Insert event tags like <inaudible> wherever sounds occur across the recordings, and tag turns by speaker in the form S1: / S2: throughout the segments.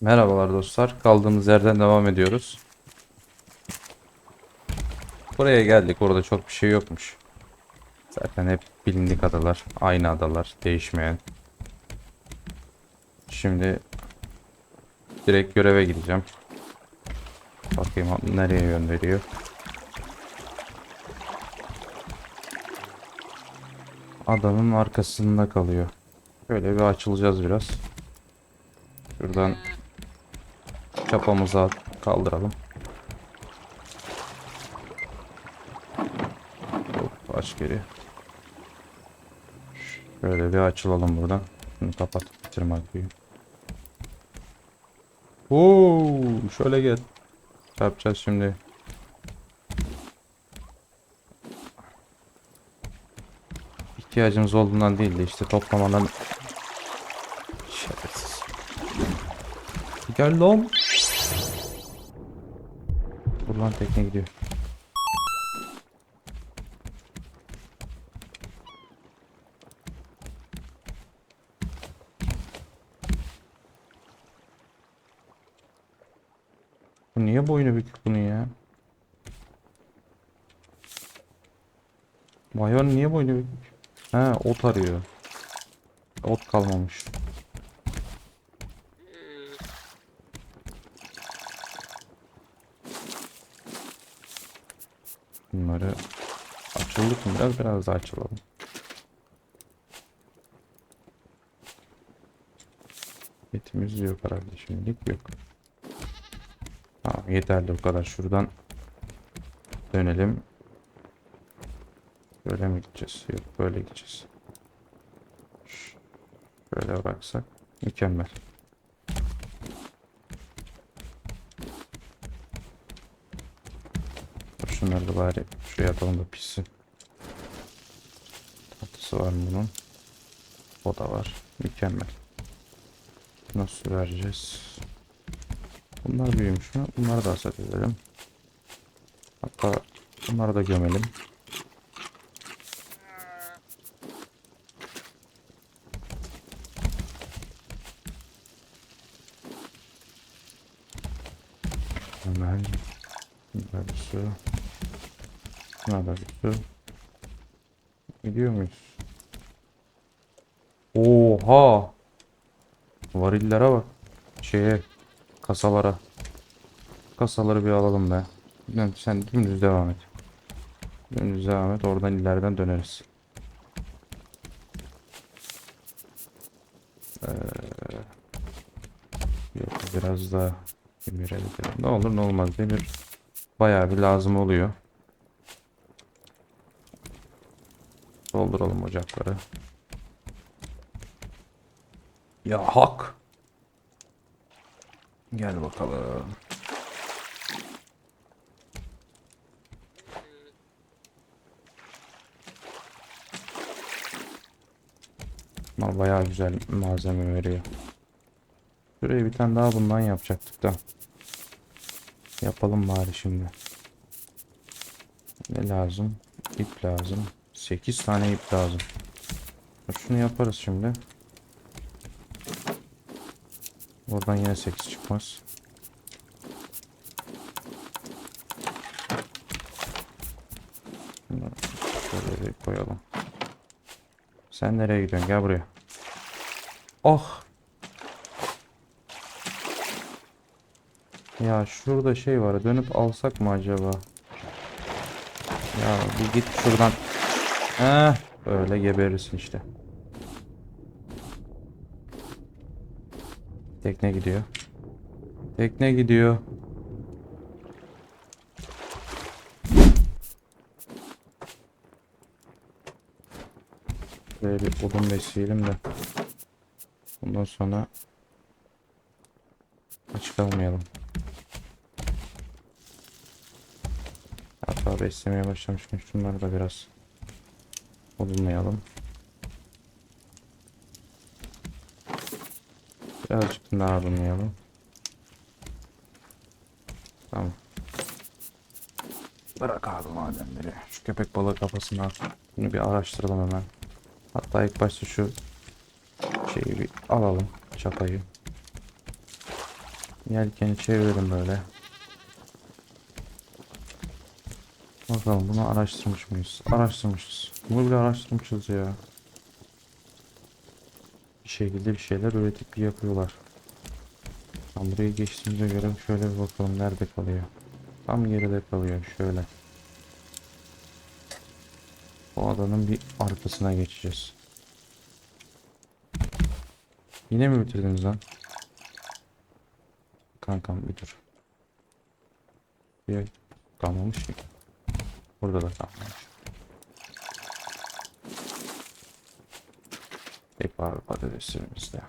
S1: Merhabalar dostlar. Kaldığımız yerden devam ediyoruz. Buraya geldik. Orada çok bir şey yokmuş. Zaten hep bilindik adalar. Aynı adalar. Değişmeyen. Şimdi direkt göreve gideceğim. Bakayım nereye yön veriyor. Adanın arkasında kalıyor. Şöyle bir açılacağız biraz. Şuradan çapamızı kaldıralım. Hop, aç geri. Şöyle bir açılalım buradan. Şunu kapatıp bitirme koyayım. Oo, şöyle gel. Yapacağız şimdi? İhtiyacımız olduğundan değil de işte toplamadan Şerefsiz. Gel lan. Buradan tekne gidiyor. Bu niye boynu bükük bunun ya? Mayon niye boynu bükük? He ot arıyor. Ot kalmamış. Bunları açıldık mı biraz biraz daha açılalım. Etimiz yok herhalde şimdilik yok. Tamam yeterli o kadar şuradan dönelim. Böyle mi gideceğiz? Yok böyle gideceğiz. Ş- Böyle bıraksak mükemmel. Şunları da bari şuraya atalım da pişsin. Tatlısı var mı bunun? O da var. Mükemmel. Nasıl vereceğiz? Bunlar büyümüş mü? Bunları da hasat edelim. Hatta bunları da gömelim. Hemen Bunlar bir su. Bir su. Gidiyor muyuz? Oha! Varillere bak. Şeye, kasalara. Kasaları bir alalım be. Sen- dümdüz devam et. Dümdüz devam et. Oradan ileriden döneriz. Ee, yok biraz daha demir. Ne olur ne olmaz demir bayağı bir lazım oluyor. Dolduralım ocakları. Ya hak. Gel bakalım. Bunlar bayağı güzel malzeme veriyor. Şuraya bir tane daha bundan yapacaktık da. Yapalım bari şimdi. Ne lazım? İp lazım. 8 tane ip lazım. Şunu yaparız şimdi. Oradan yine 8 çıkmaz. Bunları Şöyle koyalım. Sen nereye gidiyorsun? Gel buraya. Oh! Ya şurada şey var. Dönüp alsak mı acaba? Ya bir git şuradan. Heh, böyle geberirsin işte. Tekne gidiyor. Tekne gidiyor. Böyle bir odun besleyelim de. Bundan sonra aç kalmayalım. Hatta beslemeye başlamışken şunları da biraz odunlayalım. Birazcık daha odunlayalım. Tamam. Bırak abi madenleri. Şu köpek balığı kafasını. Bunu bir araştıralım hemen. Hatta ilk başta şu şeyi bir alalım. Çapayı. Yelkeni çevirelim böyle. Bakalım bunu araştırmış mıyız? Araştırmışız. Bunu bile araştırmışız ya. Bir şekilde bir şeyler üretip yapıyorlar. Tam buraya geçtiğimize göre şöyle bir bakalım nerede kalıyor. Tam geride kalıyor şöyle. Bu adanın bir arkasına geçeceğiz. Yine mi bitirdiniz lan? Kankam bir dur. Bir kalmamış ki. Burada da kalmamış. Hep abi patateslerimiz de.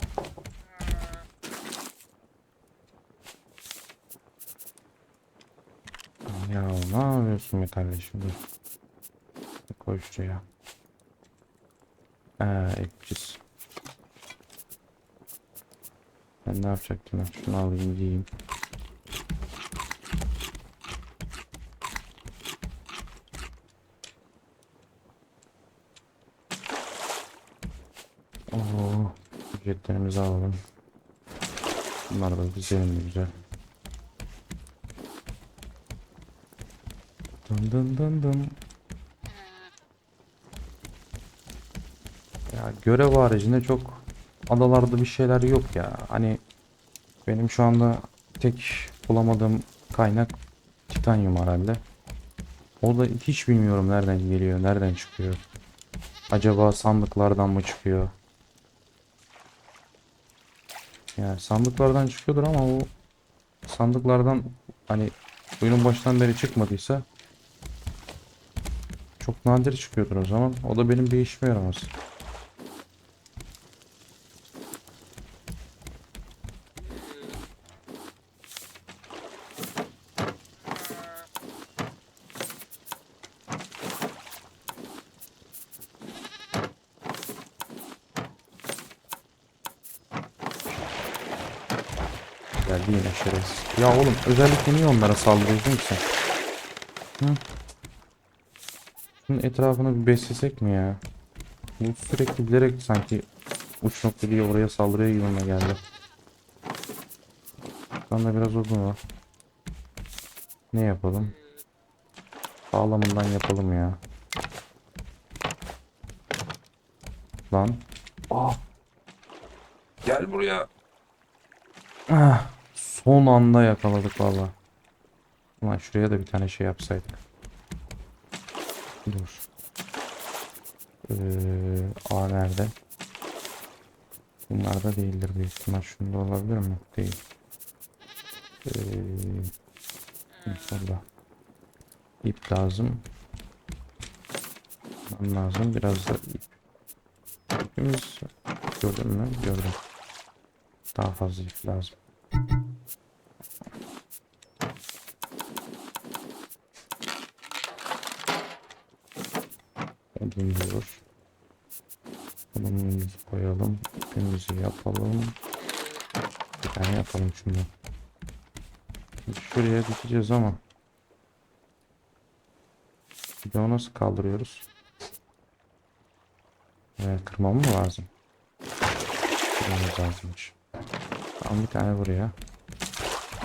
S1: Ya ne yapıyorsun be kardeşim. Koy şuraya. Ee, ekşiz. Ben ne yapacaktım? Şunu alayım yiyeyim. Oo, ücretlerimizi alalım. Bunlar da güzel güzel. Dın dın dın dın. Ya görev haricinde çok adalarda bir şeyler yok ya. Hani benim şu anda tek bulamadığım kaynak titanyum herhalde. O da hiç bilmiyorum nereden geliyor, nereden çıkıyor. Acaba sandıklardan mı çıkıyor? Yani sandıklardan çıkıyordur ama o sandıklardan hani oyunun baştan beri çıkmadıysa çok nadir çıkıyordur o zaman. O da benim bir işime yaramaz. Geldi yine şerefsiz. Ya oğlum özellikle niye onlara saldırıyorsun ki sen? Hı? Şunun etrafını bir beslesek mi ya? Bu sürekli bilerek sanki uç nokta diye oraya saldırıyor gibime geldi. Bende biraz odun var. Ne yapalım? Sağlamından yapalım ya. Lan. Aa. Gel buraya. Ah, son anda yakaladık valla. Ulan şuraya da bir tane şey yapsaydık. Dur. Ee, A nerede? Bunlarda değildir büyük ihtimal. Şunda olabilir mi? Değil. Ee. İp lazım. Ben lazım. Biraz da ip. İpimiz gördün mü? Gördüm. Daha fazla ip lazım. Odun olur. Odunumuzu koyalım. İpimizi yapalım. Bir tane yapalım. Şimdi Şuraya dikeceğiz ama. Bir de onu nasıl kaldırıyoruz? Ee, kırmam mı lazım? Kırmamız lazımmış. Tamam bir tane buraya.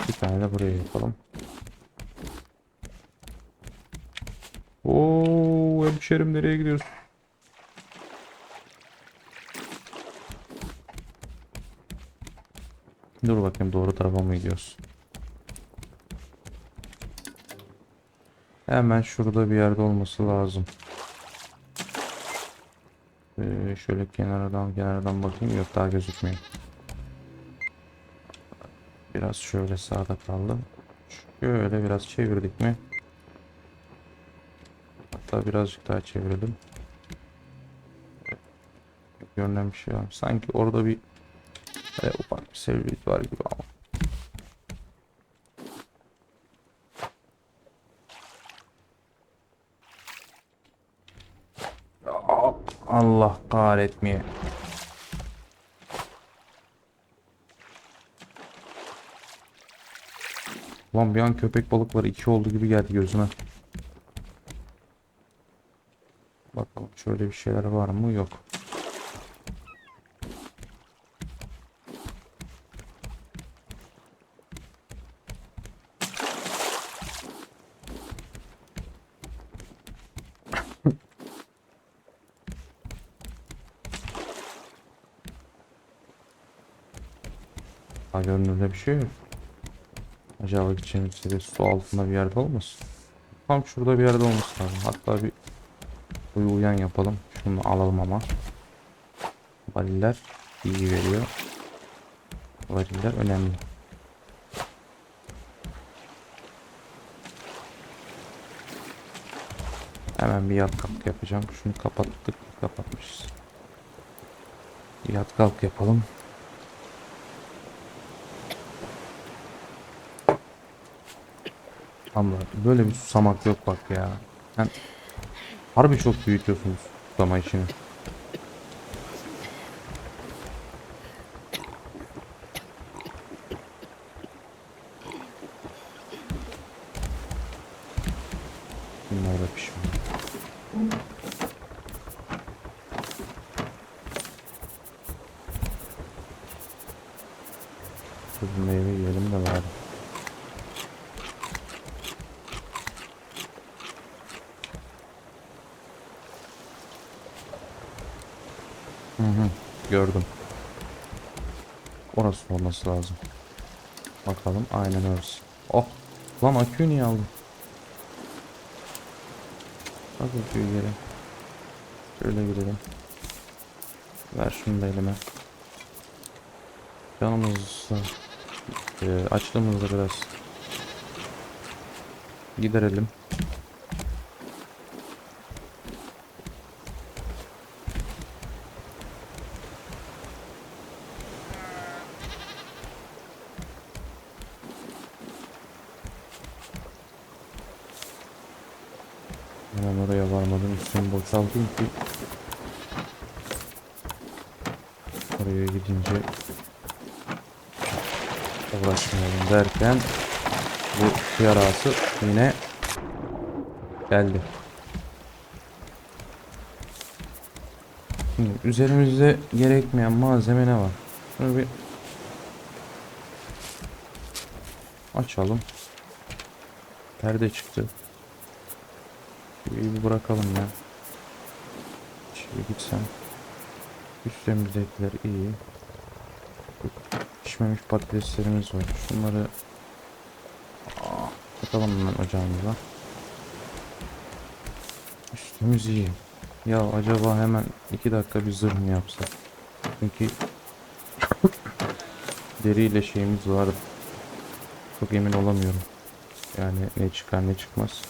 S1: Bir tane de buraya yapalım. Oo hemşerim nereye gidiyorsun? Dur bakayım doğru tarafa mı gidiyoruz? Hemen şurada bir yerde olması lazım. Ee, şöyle kenardan kenardan bakayım yok daha gözükmüyor. Biraz şöyle sağda kaldı. Şöyle biraz çevirdik mi? Hatta birazcık daha çevirelim. Görünen bir şey var. Sanki orada bir e, ufak bir selülit var gibi ama. Allah kahretmeye. Lan bir an köpek balıkları iki oldu gibi geldi gözüme. Şöyle bir şeyler var mı? Yok. <laughs> Ha görünürde bir şey yok. Acaba gideceğimiz su altında bir yerde olmasın? Tam şurada bir yerde olması lazım. Hatta bir uyu uyan yapalım. Şunu alalım ama. Variller iyi veriyor. Variller önemli. Hemen bir yat kalk yapacağım. Şunu kapattık. Kapatmışız. Yat kalk yapalım. Ama böyle bir susamak yok bak ya. Sen harbi çok büyütüyorsunuz susama işini. Bunlar da pişmiyor. Bu meyve yiyelim de bari. Hı hı, gördüm. Orası olması lazım. Bakalım aynen orası. Oh! Lan aküyü niye aldın? Bak aküyü geri. Şöyle girelim. Ver şunu da elime. Canımızı e, açlığımızı biraz giderelim. Hemen oraya varmadan üstümü boşaltayım ki oraya gidince uğraşmayalım derken bu yarası yine geldi. Şimdi üzerimizde gerekmeyen malzeme ne var? Şunu bir açalım. Perde çıktı. Bir bırakalım ya. Şimdi gitsem. Üstümüzdekiler iyi. Pişmemiş patateslerimiz var. Şunları Aa, atalım hemen ocağımıza. Üstümüz iyi. Ya acaba hemen iki dakika bir zırh mı yapsak? Çünkü <coughs> deriyle şeyimiz vardı. Çok emin olamıyorum. Yani ne çıkar ne çıkmaz.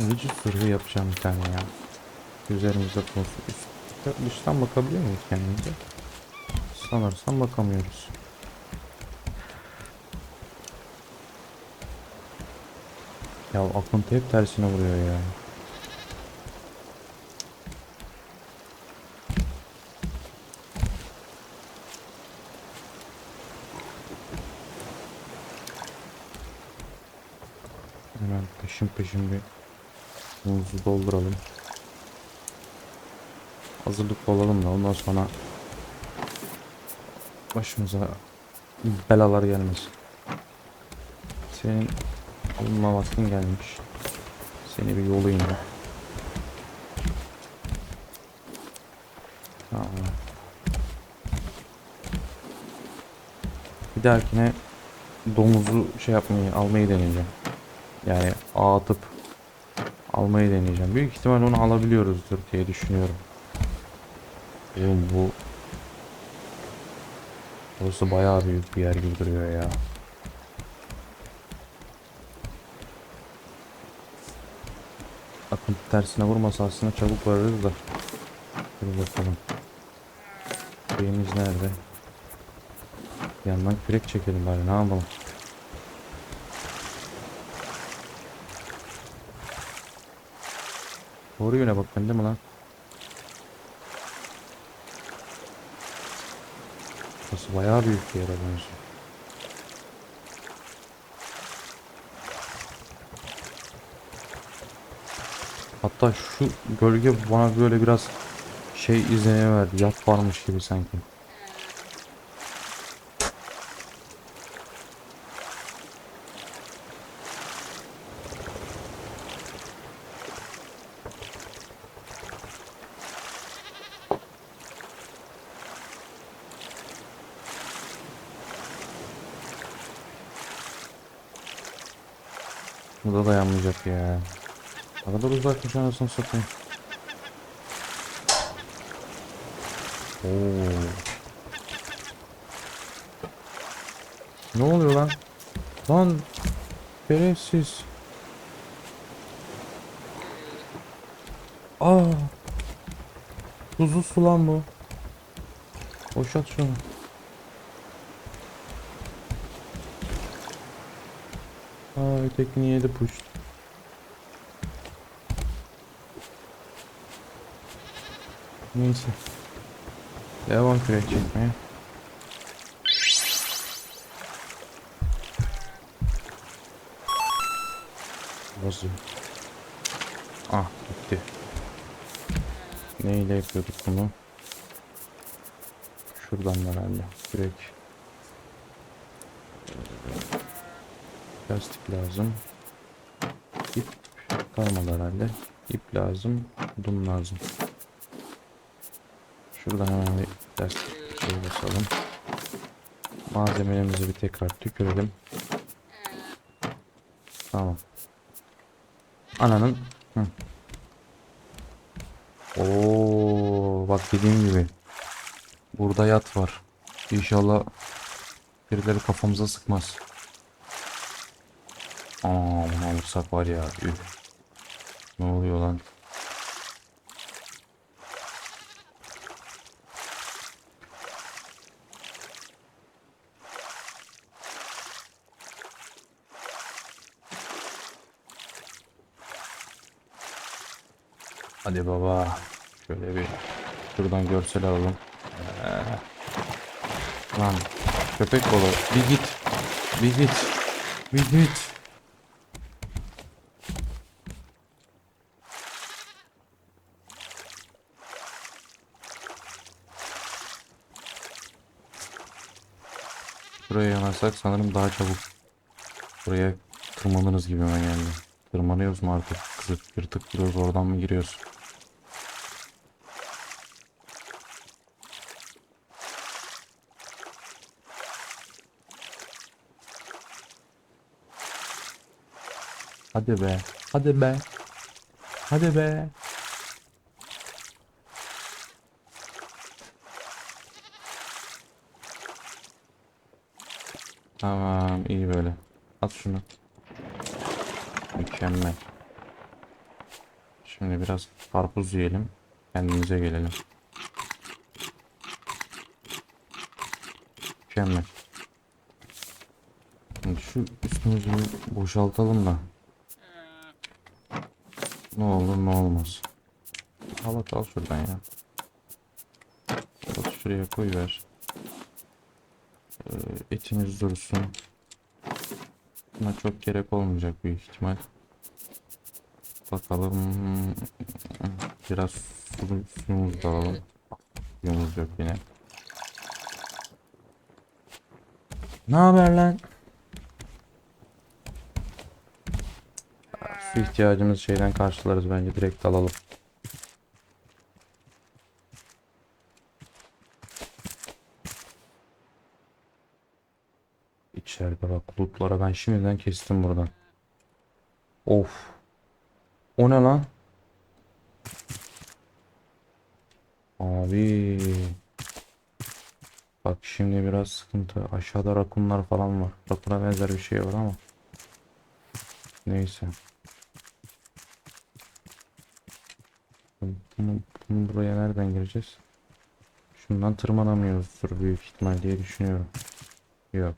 S1: Vücut zırhı yapacağım bir tane ya. Üzerimizde konsun. Üst, dıştan bakabiliyor muyuz kendimize? Sanırsam bakamıyoruz. Ya akıntı hep tersine vuruyor ya. Hemen peşin peşin bir muzu dolduralım. Hazırlıklı olalım da ondan sonra başımıza belalar gelmesin. Senin alınma vaktin gelmiş. Seni bir yolayım ya. Tamam. Bir dahakine domuzu şey yapmayı almayı deneyeceğim. Yani ağ atıp almayı deneyeceğim. Büyük ihtimal onu alabiliyoruzdur diye düşünüyorum. Oğlum bu Burası bayağı büyük bir yer gibi duruyor ya. Akıntı tersine vurmasa aslında çabuk varırız da. Dur bakalım. Şeyimiz nerede? Bir yandan kürek çekelim bari ne yapalım. Doğru yöne bak bende mi lan? Burası bayağı büyük bir yere benziyor. Hatta şu gölge bana böyle biraz şey izlenimi verdi. Yat varmış gibi sanki. Da dayanmayacak ya. Ne uzakmış anasını satayım. Oo. Ne oluyor lan? Lan şerefsiz. Aa. Tuzlu su lan bu. Boşalt şunu. Aa ötekini yedi puş. Neyse. Devam kürek çekmeye. Nasıl? Ah gitti. Neyle yapıyorduk bunu? Şuradan herhalde. Kürek. Plastik lazım. İp kalmadı herhalde. İp lazım. Odun lazım. Şuradan hemen bir plastik şey basalım. Malzemelerimizi bir tekrar tükürelim. Tamam. Ananın. Hı. Oo, bak dediğim gibi. Burada yat var. İnşallah birileri kafamıza sıkmaz. Aa, bunu alırsak var ya. Üf. Ne oluyor lan? Hadi baba. Şöyle bir şuradan görsel alalım. Ee, lan köpek balığı bir git. Bir git. Bir git. Yanaşsak sanırım daha çabuk buraya tırmanırız gibi geldi. Tırmanıyoruz mu artık? Kızık yırtık duruyoruz oradan mı giriyoruz? Hadi be. Hadi be. Hadi be. Tamam iyi böyle. At şunu. Mükemmel. Şimdi biraz karpuz yiyelim. Kendimize gelelim. Mükemmel. Şimdi şu üstümüzü boşaltalım da. Ne olur ne olmaz. Al at al şuradan ya. Al şuraya koy ver. Ee, etimiz dursun. Buna çok gerek olmayacak büyük ihtimal. Bakalım. Biraz su, suyumuzu da alalım. Suyumuz yok yine. Ne haber lan? Su ihtiyacımız şeyden karşılarız bence direkt alalım. İçeride lootlara ben şimdiden kestim buradan. Of. O ne lan? Abi. Bak şimdi biraz sıkıntı. Aşağıda rakunlar falan var. Rakuna benzer bir şey var ama. Neyse. Bunu, bunu buraya nereden gireceğiz? Şundan tırmanamıyoruzdur büyük ihtimal diye düşünüyorum. Yok.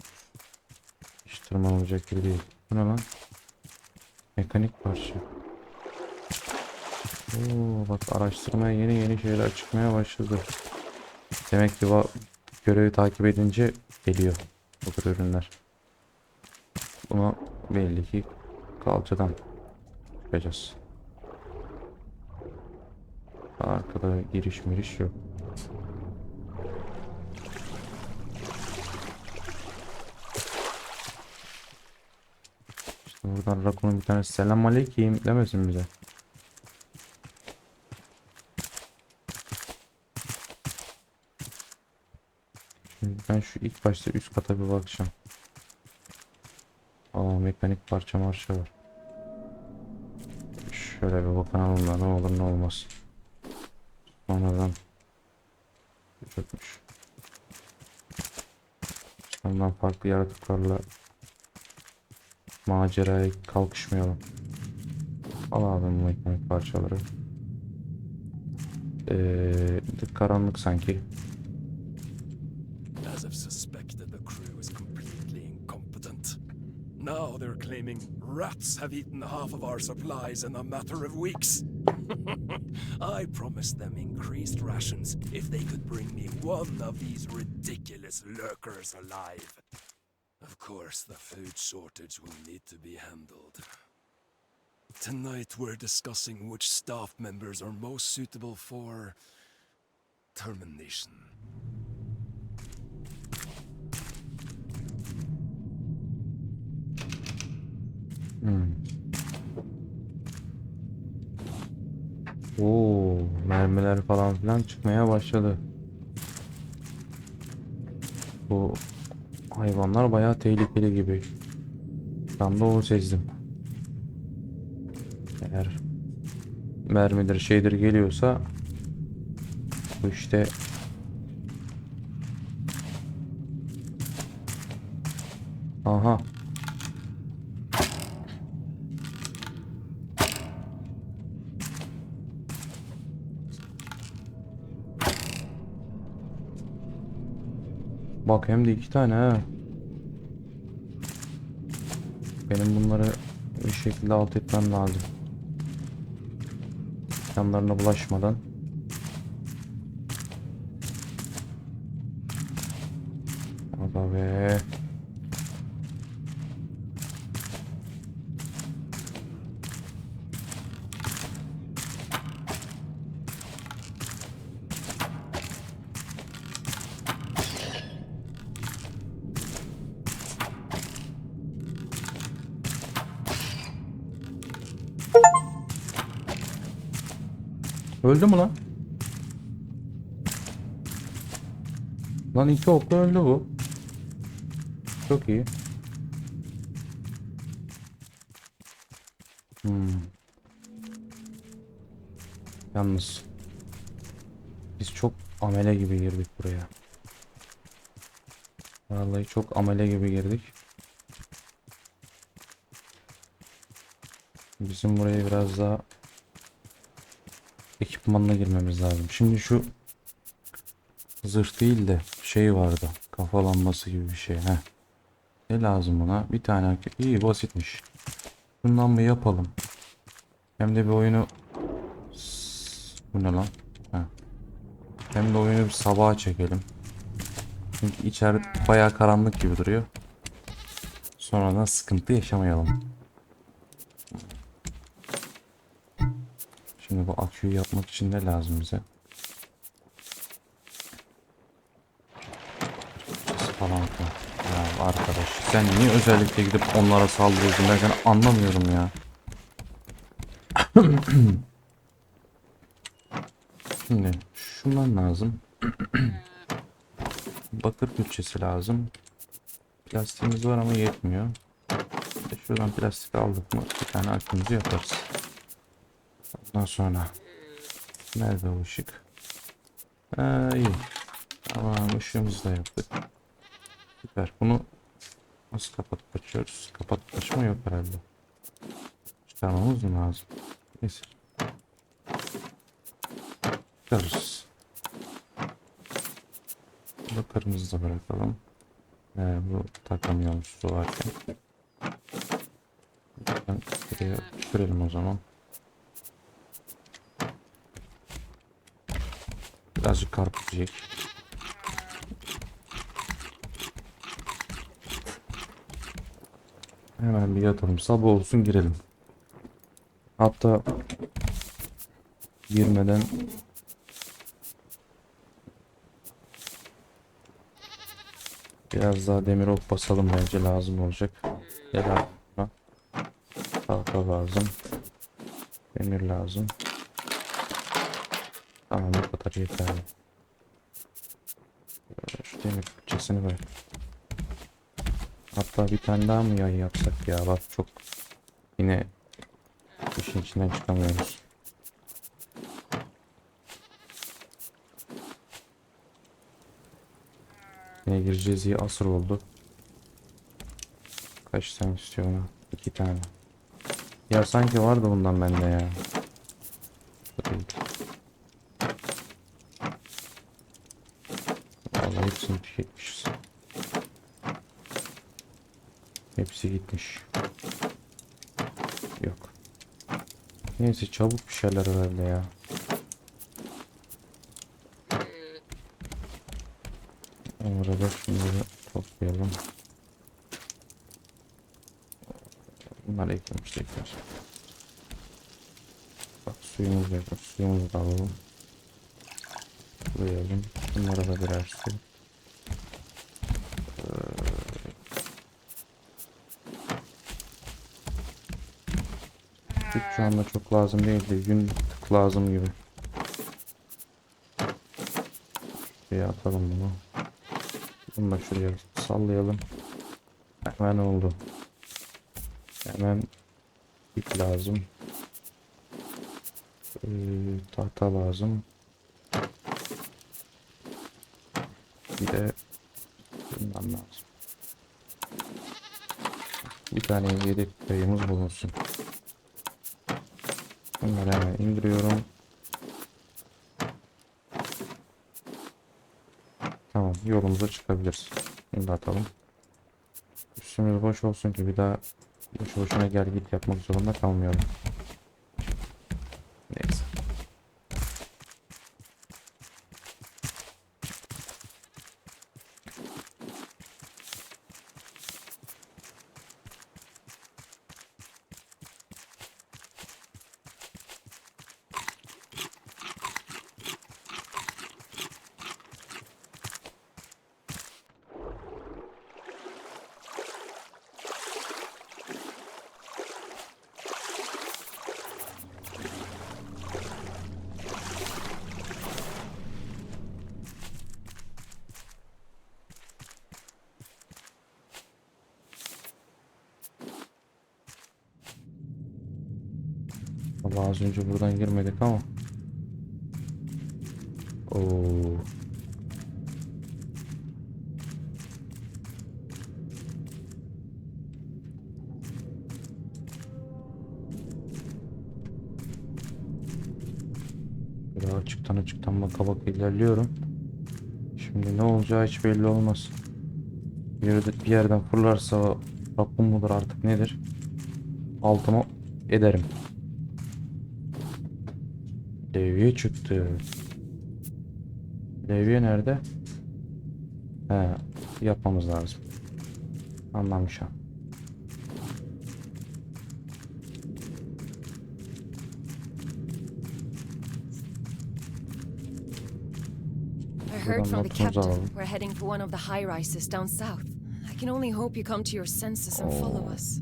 S1: Tırmanılacak gibi değil. Bu ne lan? Mekanik parça. Oo, bak araştırmaya yeni yeni şeyler çıkmaya başladı. Demek ki görevi takip edince geliyor bu tür ürünler. Bunu belli ki kalçadan yapacağız. Arkada giriş miriş yok. İşte buradan Rakun'un bir tanesi selam aleyküm demesin bize. Şimdi ben şu ilk başta üst kata bir bakacağım. Aa mekanik parça marşa var. Şöyle bir bakalım da ne olur ne olmaz. Sonradan çökmüş. Ondan farklı yaratıklarla maceraya kalkışmayalım. Al abi bu ekmek parçaları. Ee, karanlık sanki.
S2: As if suspected the crew is completely incompetent. Now they're claiming rats have eaten half of our supplies in a matter of weeks. <laughs> I promised them increased rations if they could bring me one of these ridiculous lurkers alive. Of course, the food shortage will need to be handled. Tonight, we're discussing which staff members are most suitable for termination. Hmm.
S1: Oo, mermiler falan filan çıkmaya başladı. Bu hayvanlar bayağı tehlikeli gibi. Tam da onu sezdim. Eğer mermidir şeydir geliyorsa bu işte Aha. Bak hem de iki tane ha. Benim bunları bir şekilde alt etmem lazım. Yanlarına bulaşmadan. Aga be. Öldü mü lan? Lan iki okla öldü bu. Çok iyi. Hmm. Yalnız biz çok amele gibi girdik buraya. Vallahi çok amele gibi girdik. Bizim buraya biraz daha ekipmanla girmemiz lazım. Şimdi şu zırh değil de şey vardı. Kafa lambası gibi bir şey. Heh. Ne lazım buna? Bir tane iyi basitmiş. Bundan bir yapalım. Hem de bir oyunu bu ne lan? Heh. Hem de oyunu bir sabaha çekelim. Çünkü içeride bayağı karanlık gibi duruyor. Sonradan sıkıntı yaşamayalım. Şimdi bu aküyü yapmak için ne lazım bize? falan. Ya arkadaş sen niye özellikle gidip onlara saldırıyorsun ben seni anlamıyorum ya. <clears throat> Şimdi şundan lazım. <clears throat> Bakır bütçesi lazım. Plastiğimiz var ama yetmiyor. İşte şuradan plastik aldık mı bir tane akümüzü yaparız. Ondan sonra nerede o ışık? Ha, iyi. Tamam ışığımızı da yaptık. Süper. Bunu nasıl kapatıp açıyoruz? Kapatıp açma yok herhalde. Çıkarmamız mı lazım? Neyse. Çıkarırız. Bakarımızı da bırakalım. Ee, bu takamıyormuş su varken. Ben buraya sürelim o zaman. Birazcık karpuz yiyek. Hemen bir yatalım. Sabah olsun girelim. Hatta girmeden biraz daha demir ok basalım bence lazım olacak. Gel abi. Lazım. Demir lazım. Tamam bu kadar yeterli. Şu demir bütçesini ver. Hatta bir tane daha mı yay yapsak ya bak çok yine İşin içinden çıkamıyoruz. Ne gireceğiz iyi asır oldu. Kaç tane istiyor ona? İki tane. Ya sanki vardı bundan bende ya. Bu değil. Hepsini tüketmişiz. Hepsi gitmiş. Yok. Neyse çabuk bir şeyler herhalde ya. Orada şunları toplayalım. Bunlar eklemiş tekrar. Bak suyumuz yok. Suyumuzu da alalım. Koyalım. Bunlara da birer su. Şu anda çok lazım değil de gün tık lazım gibi. Şuraya atalım bunu. Bunu da şuraya sallayalım. Hemen oldu. Hemen ip lazım. Ee, tahta lazım. Bir de bundan lazım. Bir tane yedek yayımız bulunsun. Bunları hemen indiriyorum. Tamam yolumuza çıkabiliriz. Da atalım. Üstümüz boş olsun ki bir daha boş boşuna gel git yapmak zorunda kalmayalım. Neyse. Vallahi az önce buradan girmedik ama. Oo. Böyle açıktan açıktan baka baka ilerliyorum. Şimdi ne olacağı hiç belli olmaz. Bir, bir yerden fırlarsa Rabbim mudur artık nedir? Altıma ederim. Levye çıktı. Levye nerede? He, yapmamız lazım. Anlamışım.
S3: Heard from the captain. We're heading for one of the high rises down south. I can only hope you come to your senses and follow us.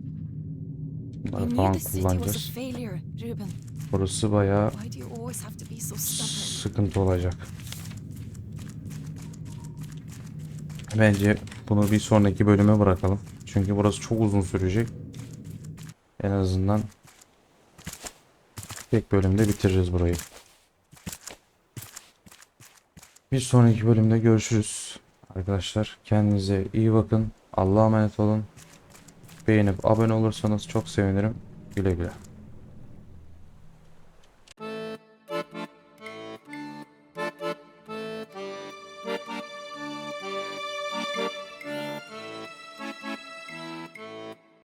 S1: Bunları
S3: knew the city was a failure, Ruben.
S1: Burası bayağı sıkıntı olacak. Bence bunu bir sonraki bölüme bırakalım. Çünkü burası çok uzun sürecek. En azından tek bölümde bitiririz burayı. Bir sonraki bölümde görüşürüz. Arkadaşlar kendinize iyi bakın. Allah'a emanet olun. Beğenip abone olursanız çok sevinirim. Güle güle.